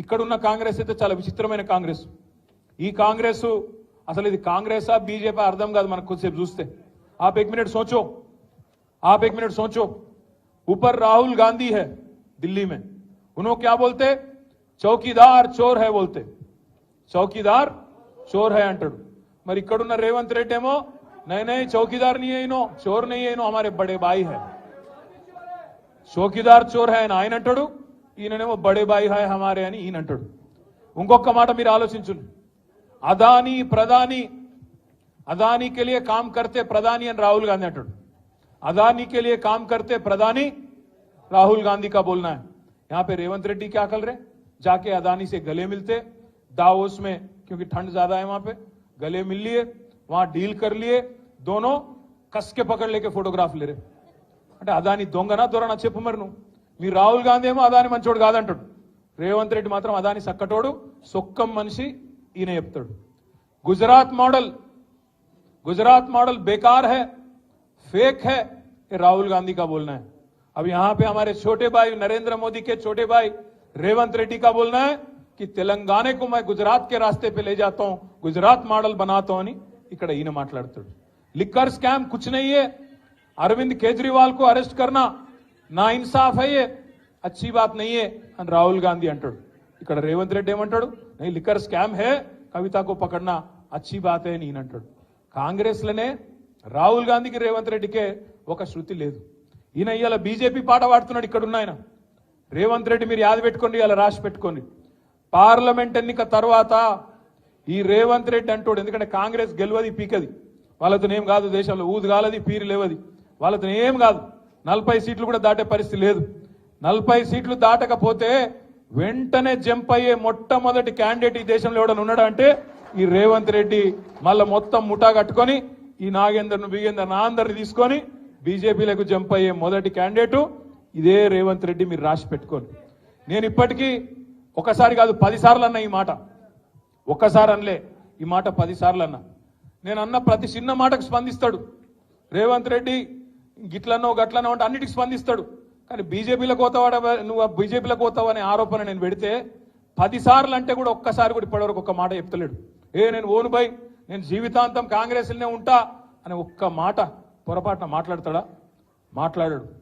ఇక్కడ ఉన్న కాంగ్రెస్ ఏట చాలా విచిత్రమైన కాంగ్రెస్ ఈ కాంగ్రెస్ అసలు ఇది కాంగ్రెస్ ఆ బీజేపీ అర్ధం కాదు మన కోసేపు చూస్తే आप 1 मिनट सोचो आप 1 मिनट सोचो ऊपर राहुल गांधी है दिल्ली में उन्होंने क्या बोलते चौकीदार चोर है बोलते चौकीदार चोर है ಅಂತడు మరి ఇక్కడ ఉన్న రేవంత్ రెడ్డిమో నేనే चौकीदार نہیں એનો चोर نہیں એનો ہمارے بڑے بھائی ہے۔ चौकीदार चोर है ना हैन ಅಂತడు ईने ने वो बड़े भाई हाय हमारे यानी ईन एंटर्डो उनको एक का माड मीर आलोचించును 아다니 ప్రదాని 아다ని కేలియే కామ్ కర్తే ప్రదాని రౌహల్ గాంధీ అంటడు 아다ని కేలియే కామ్ కర్తే ప్రదాని రాహుల్ గాంధీ కా బోల్నా హై యహ పే రేవంత్రెట్టి క్యా కర్ రహే జాకే అదాని సే గలే మిల్తే దావోస్ మే క్యుకి ఠండ్ జదా హై వహ పే గలే మిల్లీయే వహ డీల్ కర్లీయే dono kas ke pakad leke photograph le rahe hata adani dongana dora na cheppu marinu మీ రాహుల్ గాంధేమో అదాని మంచిోడు గాడు అంటుడు. రేవంత్ రెడ్డి మాత్రం అదాని సక్కటోడు, సొక్కం మనిషి ఇనే అబతడు. గుజరాత్ మోడల్ గుజరాత్ మోడల్ బేకార్ హై, ఫేక్ హై ఏ రాహుల్ గాంధీ కా బోల్నా హై. అబ్ యహా పే హమారే ਛोटे भाई नरेंद्र मोदी के छोटे भाई रेवंत रेड्डी का बोलना है कि तेलंगाना ने को मैं गुजरात के रास्ते पे ले जाता हूं, गुजरात मॉडल बनाता हूंनी इकडे ईना माटलाडत. Liquor scam kuch nahi hai. Arvind Kejriwal ko arrest karna నా ఇన్సాఫ్ అయ్యే అచ్చీ బాత్ నయ్యే అని రాహుల్ గాంధీ అంటాడు ఇక్కడ రేవంత్ రెడ్డి ఏమంటాడు నేను లిక్కర్ స్కామ్ హే కవితకు పకడ్నా అచ్చీ బాతే అంటాడు కాంగ్రెస్లోనే రాహుల్ గాంధీకి రేవంత్ రెడ్డికే ఒక శృతి లేదు ఈయన ఇవాళ బీజేపీ పాట పాడుతున్నాడు ఉన్న ఆయన రేవంత్ రెడ్డి మీరు యాద పెట్టుకోండి ఇలా రాసి పెట్టుకోండి పార్లమెంట్ ఎన్నిక తర్వాత ఈ రేవంత్ రెడ్డి అంటాడు ఎందుకంటే కాంగ్రెస్ గెలవది పీకది వాళ్ళతో ఏం కాదు దేశంలో ఊదు కాలది పీరు లేవది వాళ్ళతో ఏం కాదు నలభై సీట్లు కూడా దాటే పరిస్థితి లేదు నలభై సీట్లు దాటకపోతే వెంటనే జంప్ అయ్యే మొట్టమొదటి క్యాండిడేట్ ఈ దేశంలో ఎవడని ఉన్నాడు అంటే ఈ రేవంత్ రెడ్డి మళ్ళీ మొత్తం ముఠా కట్టుకొని ఈ నాగేందర్ను బిగేందర్ను అందరిని తీసుకొని బీజేపీలకు జంప్ అయ్యే మొదటి క్యాండిడేటు ఇదే రేవంత్ రెడ్డి మీరు రాసి పెట్టుకోండి నేను ఇప్పటికీ ఒకసారి కాదు పదిసార్లు అన్న ఈ మాట ఒక్కసారి అనలే ఈ మాట పదిసార్లు అన్నా నేను అన్న ప్రతి చిన్న మాటకు స్పందిస్తాడు రేవంత్ రెడ్డి గిట్లనో గట్లనో అంటే అన్నిటికి స్పందిస్తాడు కానీ బీజేపీలో పోతావాడ నువ్వు బీజేపీలో పోతావు అనే ఆరోపణ నేను పెడితే పదిసార్లు అంటే కూడా ఒక్కసారి కూడా ఇప్పటివరకు ఒక మాట చెప్తలేడు ఏ నేను ఓను భయ్ నేను జీవితాంతం కాంగ్రెస్లోనే ఉంటా అనే ఒక్క మాట పొరపాటున మాట్లాడతాడా మాట్లాడాడు